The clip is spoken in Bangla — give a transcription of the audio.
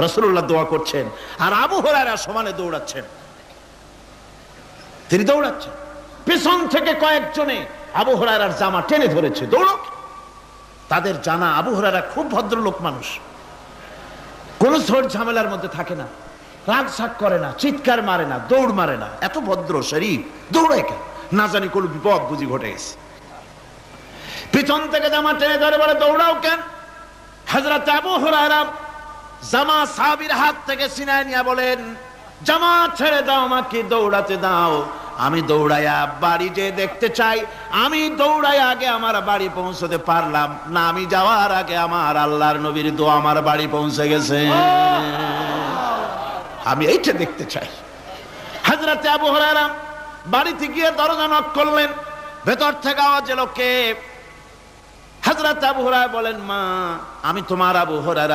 রসুল্লাহ দোয়া করছেন। আর আবু হরারা সমানে দৌড়াচ্ছেন। তিনি দৌড়াচ্ছেন। পেছন থেকে কয়েকজনে আবু হরারার জামা টেনে ধরেছে। দৌড়ো তাদের জানা আবু হরারা খুব ভদ্রলোক মানুষ। কোন ঝড় ঝামেলার মধ্যে থাকে না। রাগ শাক করে না, চিৎকার মারে না, দৌড় মারে না। এত ভদ্র শরীর দৌড়ায় কেন? না জানি কোন বিপদ বুঝি ঘটে গেছে। পিছন থেকে জামা টেনে ধরে বলে, দৌড়াও কেন? হাজরত আবু হুরায়রা জামা সাবির হাত থেকে সিনায় নিয়ে বলেন জামা ছেড়ে দাও আমাকে, দৌড়াতে দাও। আমি দৌড়াইয়া বাড়ি যে দেখতে চাই। আমি দৌড়াই আগে আমার বাড়ি পৌঁছতে পারলাম না। আমি যাওয়ার আগে আমার আল্লাহর নবীর দোয়া আমার বাড়ি পৌঁছে গেছে। আমি এইটা দেখতে চাই। হাজরাতে আবু হরারা বাড়িতে গিয়ে দরজা নক করলেন। ভেতর থেকে আওয়াজ এলো, কে? হাজরাত আবু হরারা বলেন, মা, আমি তোমার আবু হরারা